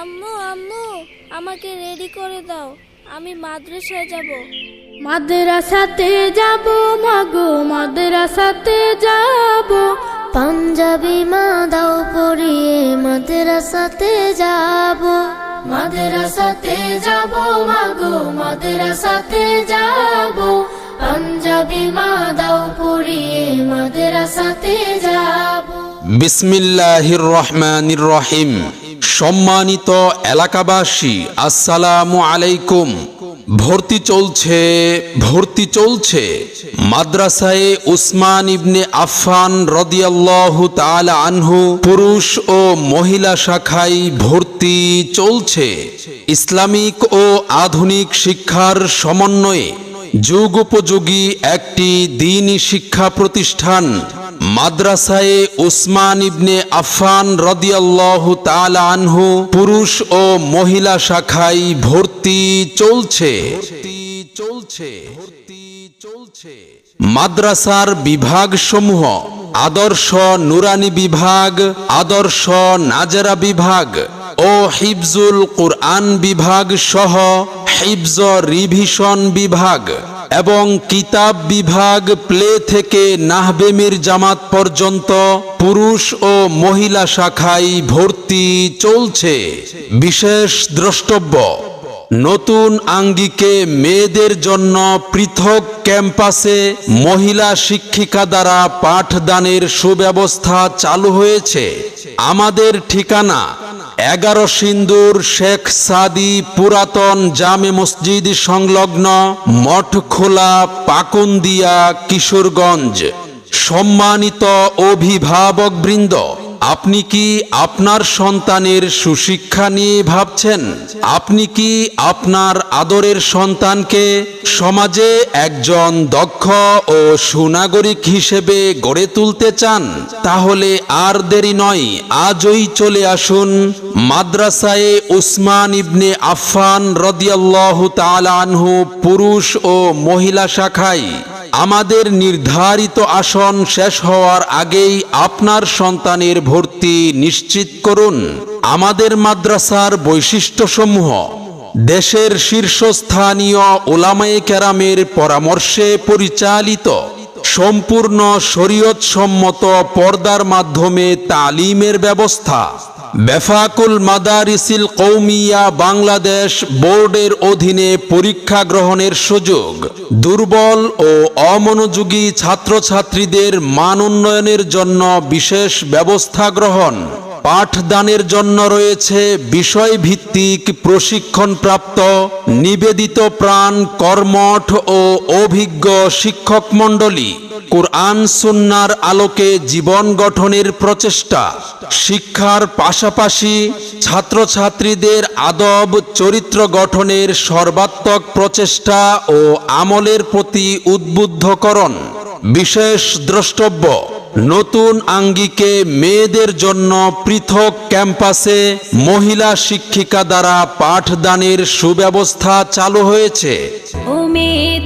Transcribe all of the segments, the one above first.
আম্মু আম্মু আমাকে রেডি করে দাও। আমি মাদ্রাসায় যাব। মাদ্রাসাতে যাব মাগো মাদ্রাসাতে যাব। পাঞ্জাবি মা দাও পরিয়ে মাদ্রাসাতে যাব। মাদ্রাসাতে যাব মাগো মাদ্রাসাতে যাব। পাঞ্জাবি মা দাও পরিয়ে মাদ্রাসাতে যাব। বিসমিল্লাহির রহমানির রহিম। সম্মানিত এলাকাবাসী, আসসালামু আলাইকুম। ভর্তি চলছে ভর্তি চলছে মাদ্রাসায় উসমান ইবনে তাআলা আনহু পুরুষ ও মহিলা শাখায় ভর্তি চলছে। ইসলামিক ও আধুনিক শিক্ষার সমন্বয়ে যুগোপযোগী একটি দিনী শিক্ষা প্রতিষ্ঠান মাদ্রাসায়ে উসমান ইবনে আফফান রদিয়াল্লাহু তাআলা আনহু পুরুষ ও মহিলা শাখায় ভর্তি চলছে। চলছে। চলছে। মাদ্রাসার বিভাগসমূহ আদর্শ নুরানি বিভাগ, আদর্শ নাজারা বিভাগ ও হিফজুল কুরআন বিভাগ সহ হিফজ রিভিশন বিভাগ। এবং কিতাব বিভাগ প্লে থেকে নাহবেমির জামাত পর্যন্ত পুরুষ ও মহিলা শাখায় ভর্তি চলছে। বিশেষ দ্রষ্টব্য, নতুন আঙ্গিকে মেয়েদের জন্য পৃথক ক্যাম্পাসে মহিলা শিক্ষিকা দ্বারা পাঠদানের সুব্যবস্থা চালু হয়েছে। আমাদের ঠিকানা এগারো সিন্দুর শেখ সাদি পুরাতন জামে মসজিদ সংলগ্ন মঠখোলা পাকুন্দিয়া কিশোরগঞ্জ সম্মানিত অভিভাবকবৃন্দ আপনি কি আপনার সন্তানের সুশিক্ষা নিয়ে ভাবছেন? আপনি কি আপনার আদরের সন্তানকে সমাজে একজন দক্ষ ও সুনাগরিক হিসেবে গড়ে তুলতে চান? তাহলে আর দেরি নয়, আজই চলে আসুন মাদ্রাসায়ে উসমান ইবনে আফফান রদিয়াল্লাহু তাআলা আনহু পুরুষ ও মহিলা শাখায়। আমাদের নির্ধারিত আসন শেষ হওয়ার আগেই আপনার সন্তানের ভর্তি নিশ্চিত করুন। আমাদের মাদ্রাসার বৈশিষ্ট্যসমূহ, দেশের শীর্ষস্থানীয় ওলামায় কেরামের পরামর্শে পরিচালিত। সম্পূর্ণ শরীয়তসম্মত পর্দার মাধ্যমে তালিমের ব্যবস্থা। বেফাকুল মাদারিসিল কৌমিয়া বাংলাদেশ বোর্ডের অধীনে পরীক্ষা গ্রহণের সুযোগ। দুর্বল ও অমনোযোগী ছাত্রছাত্রীদের মান উন্নয়নের জন্য বিশেষ ব্যবস্থা গ্রহণ। পাঠদানের জন্য রয়েছে বিষয়ভিত্তিক প্রশিক্ষণপ্রাপ্ত, নিবেদিত প্রাণ, কর্মঠ ও অভিজ্ঞ শিক্ষক মণ্ডলী। কোরআন সুন্নার আলোকে জীবন গঠনের প্রচেষ্টা। শিক্ষার পাশাপাশি ছাত্রছাত্রীদের আদব চরিত্র গঠনের সর্বাত্মক প্রচেষ্টা ও আমলের প্রতি উদ্বুদ্ধকরণ। বিশেষ দ্রষ্টব্য নতুন আঙ্গিকে মেয়েদের জন্য পৃথক ক্যাম্পাসে মহিলা শিক্ষিকা দ্বারা পাঠদানের সুব্যবস্থা চালু হয়েছে। ও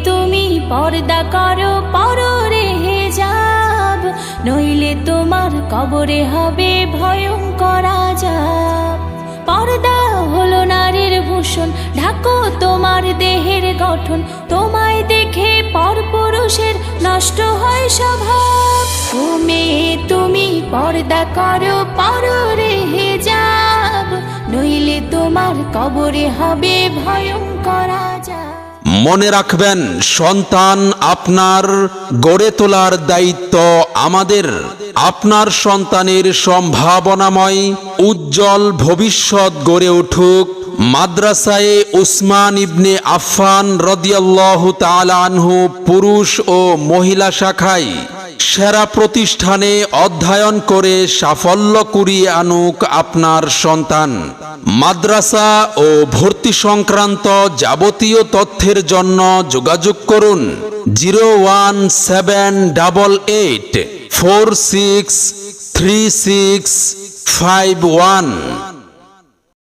তুমি পর্দা করো পররে যাব নইলে তোমার কবরে হবে ভয়ঙ্কর আজাব। পর্দা হলো নারীর ভূষণ, ঢাকো তোমার দেহের গঠন। তোমায় দেখে পরপুরুষের নষ্ট হয় স্বভাব। মেয়ে তুমি পর্দা করো, পররে যাব নইলে তোমার কবরে হবে ভয়ঙ্কর মনে রাখবেন, সন্তান আপনার গড়ে তোলার দায়িত্ব আমাদের। আপনার সন্তানের সম্ভাবনাময়, উজ্জ্বল ভবিষ্যৎ গড়ে উঠুক। মাদ্রাসায়ে উসমান ইবনে আফফান রদিয়াল্লাহু তাআলা আনহু পুরুষ ও মহিলা শাখায়। সেরা প্রতিষ্ঠানে অধ্যয়ন করে সাফল্য কুড়িয়ে আনুক আপনার সন্তান। মাদ্রাসা ও ভর্তি সংক্রান্ত যাবতীয় তথ্যের জন্য যোগাযোগ করুন zero one seven double eight four six three six five one.